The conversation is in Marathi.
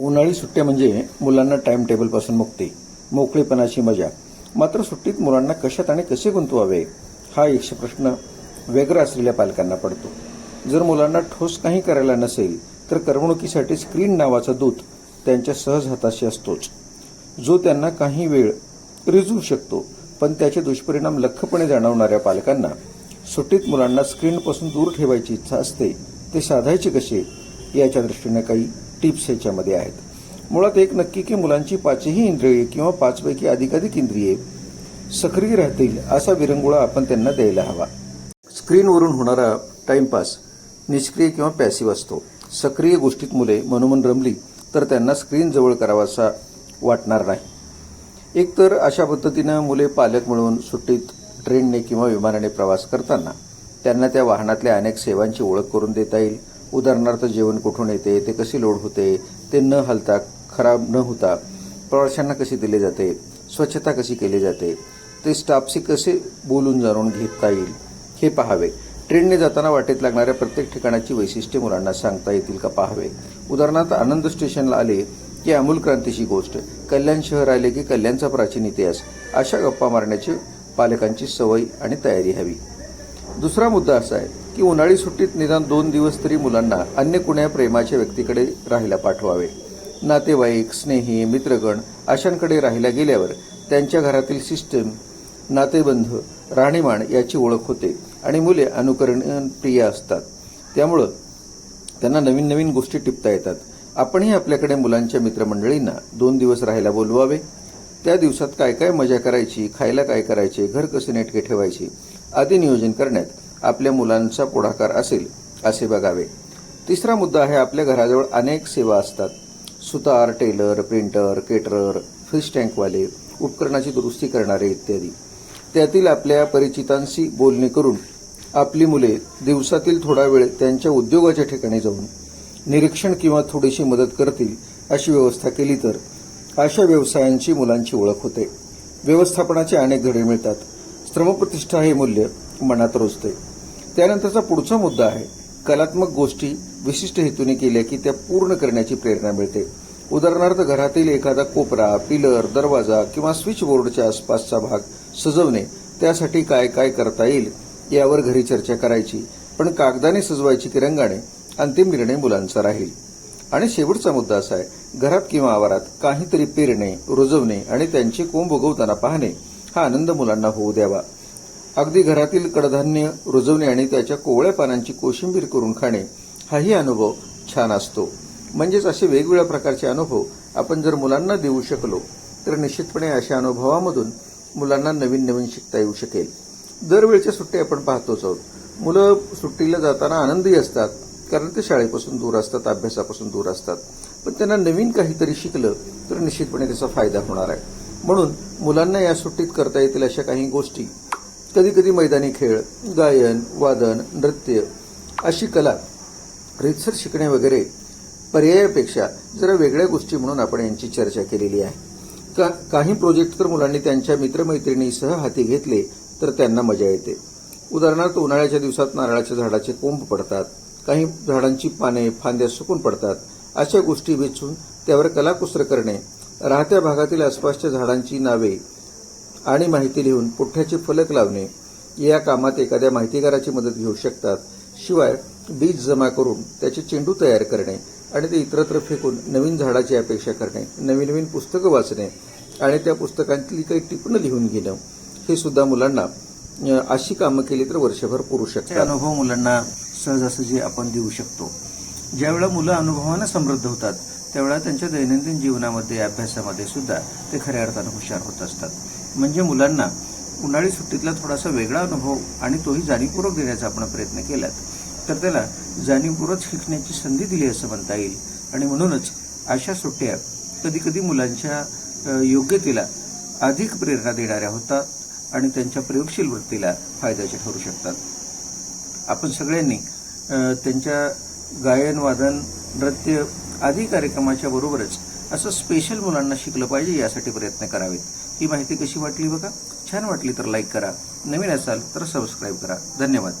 उन्हाळी सुट्ट्या म्हणजे मुलांना टाइम टेबलपासून मुक्ती मोकळेपणाची मजा. मात्र सुट्टीत मुलांना कशात आणि कसे गुंतवावे? हा यक्ष प्रश्न वेगळा असलेल्या पालकांना पडतो. जर मुलांना ठोस काही करायला नसेल तर करमणुकीसाठी स्क्रीन नावाचा दूत त्यांच्या सहज हाताशी असतोच. जो त्यांना काही वेळ रिजवू शकतो पण त्याचे दुष्परिणाम लख्खपणे जाणवणाऱ्या पालकांना सुट्टीत मुलांना स्क्रीनपासून दूर ठेवायची इच्छा असते ते साधायचे कसे? याच्या दृष्टीने काही टिप्स याच्यामध्ये आहेत. मुळात एक नक्की की मुलांची पाचही इंद्रिये किंवा पाचपैकी अधिकाधिक इंद्रिये सक्रिय राहतील असा विरंगुळा आपण त्यांना द्यायला हवा. स्क्रीनवरून होणारा टाइमपास निष्क्रिय किंवा पॅसिव्ह असतो. सक्रिय गोष्टीत मुले मनोमन रमली तर त्यांना स्क्रीन जवळ करावासा वाटणार नाही. एकतर अशा पद्धतीनं मुले पालक मिळून सुट्टीत ट्रेनने किंवा विमानाने प्रवास करताना त्यांना त्या वाहनातल्या अनेक सेवांची ओळख करून देता येईल. उदाहरणार्थ जेवण कुठून येते ते कसे लोड होते ते न हलता खराब न होता प्रवाशांना कसे दिले जाते स्वच्छता कशी केली जाते ते स्टाफशी कसे बोलून जाणून घेता येईल हे पाहावे. ट्रेनने जाताना वाटेत लागणाऱ्या प्रत्येक ठिकाणाची वैशिष्ट्ये मुलांना सांगता येतील का पाहावे. उदाहरणार्थ आनंद स्टेशनला आले की अमूल क्रांतीची गोष्ट कल्याण शहर आले की कल्याणचा प्राचीन इतिहास अशा गप्पा मारण्याची पालकांची सवय आणि तयारी हवी. दुसरा मुद्दा असा आहे की उन्हाळी सुट्टीत निदान दोन दिवस तरी मुलांना अन्य कुण्या प्रेमाच्या व्यक्तीकडे राहायला पाठवावे. नातेवाईक स्नेही मित्रगण अशांकडे राहायला गेल्यावर त्यांच्या घरातील सिस्टम नातेबंध राहणीमान याची ओळख होते आणि मुले अनुकरणप्रिय असतात. त्यामुळं त्यांना नवीन नवीन गोष्टी टिपता येतात. आपणही आपल्याकडे मुलांच्या मित्रमंडळींना दोन दिवस राहायला बोलवावे. त्या दिवसात काय काय मजा करायची खायला काय करायचे घर कसे नेटके ठेवायचे आदी नियोजन करण्यात आपल्या मुलांचा पुढाकार असेल असे बघावे. तिसरा मुद्दा आहे आपल्या घराजवळ अनेक सेवा असतात. सुतार टेलर प्रिंटर केटरर फिश टँकवाले उपकरणाची दुरुस्ती करणारे इत्यादी. त्यातील आपल्या परिचितांशी बोलणे करून आपली मुले दिवसातील थोडा वेळ त्यांच्या उद्योगाच्या ठिकाणी जाऊन निरीक्षण किंवा थोडीशी मदत करतील अशी व्यवस्था केली तर अशा व्यवसायांची मुलांची ओळख होते. व्यवस्थापनाचे अनेक धडे मिळतात. श्रमप्रतिष्ठा हे मूल्य मनात रोजते. त्यानंतरचा पुढचा मुद्दा आहे. कलात्मक गोष्टी विशिष्ट हेतूने केल्या की त्या पूर्ण करण्याची प्रेरणा मिळते. उदाहरणार्थ घरातील एखादा कोपरा पिलर दरवाजा किंवा स्विच बोर्डच्या आसपासचा भाग सजवणे त्यासाठी काय काय करता येईल यावर घरी चर्चा करायची पण कागदाने सजवायची की रंगाने अंतिम निर्णय मुलांचा राहील. आणि शेवटचा मुद्दा असा आहे घरात किंवा आवारात काहीतरी पेरणे रुजवणे आणि त्यांचे कोंब उगवताना पाहणे हा आनंद मुलांना होऊ द्यावा. अगदी घरातील कडधान्य रुजवणे आणि त्याच्या कोवळ्या पानांची कोशिंबीर करून खाणे हाही अनुभव छान असतो. म्हणजेच असे वेगवेगळ्या प्रकारचे अनुभव आपण जर मुलांना देऊ शकलो तर निश्चितपणे अशा अनुभवामधून मुलांना नवीन नवीन शिकता येऊ शकेल. दरवेळच्या सुट्टी आपण पाहतोच आहोत. मुलं सुट्टीला जाताना आनंदी असतात कारण ते शाळेपासून दूर असतात अभ्यासापासून दूर असतात. पण त्यांना नवीन काहीतरी शिकलं तर निश्चितपणे त्याचा फायदा होणार आहे. म्हणून मुलांना या सुट्टीत करता येतील अशा काही गोष्टी कधी कधी मैदानी खेळ गायन वादन नृत्य अशी कला रितसर शिकणे वगैरे पर्यायापेक्षा जरा वेगळ्या गोष्टी म्हणून आपण यांची चर्चा केलेली आहे. का काही प्रोजेक्ट तर मुलांनी त्यांच्या मित्रमैत्रिणीसह हाती घेतले तर त्यांना मजा येते. उदाहरणार्थ उन्हाळ्याच्या दिवसात नारळाच्या झाडाचे कोंब पडतात काही झाडांची पाने फांद्या सुकून पडतात अशा गोष्टी वेचून त्यावर कलाकुसर करणे राहत्या भागातील आसपासच्या झाडांची नावे आणि माहिती लिहून पुठ्ठ्याचे फलक लावणे या कामात एखाद्या माहितीगाराची मदत घेऊ शकतात. शिवाय बीज जमा करून त्याचे चेंडू तयार करणे आणि ते इतरत्र फेकून नवीन झाडाची अपेक्षा करणे नवीन नवीन पुस्तकं वाचणे आणि त्या पुस्तकांतली काही टिपणं लिहून घेणं हे सुद्धा मुलांना अशी कामं केली तर वर्षभर पुरू शकतात. अनुभव मुलांना सहजासहजी आपण देऊ शकतो. ज्यावेळा मुलं अनुभवानं समृद्ध होतात त्यावेळा त्यांच्या दैनंदिन जीवनामध्ये अभ्यासामध्ये सुद्धा ते खऱ्या अर्थानं हुशार होत असतात. म्हणजे मुलांना उन्हाळी सुट्टीतला थोडासा वेगळा अनुभव आणि तोही जाणीवपूर्वक देण्याचा आपण प्रयत्न केलात. तर त्याला जाणीवपूर्वक शिकण्याची संधी दिली असं म्हणता येईल. आणि म्हणूनच अशा सुट्ट्या कधी कधी मुलांच्या योग्यतेला अधिक प्रेरणा देणाऱ्या होतात आणि त्यांच्या प्रयोगशील वृत्तीला फायद्याचे ठरू शकतात. आपण सगळ्यांनी त्यांच्या गायन वादन नृत्य आदी कार्यक्रमाच्या बरोबरच असं स्पेशल मुलांना शिकलं पाहिजे यासाठी प्रयत्न करावेत. ही माहिती कशी वाटली बघा? छान वाटली तर लाईक करा. नवीन असाल तर सबस्क्राईब करा. धन्यवाद.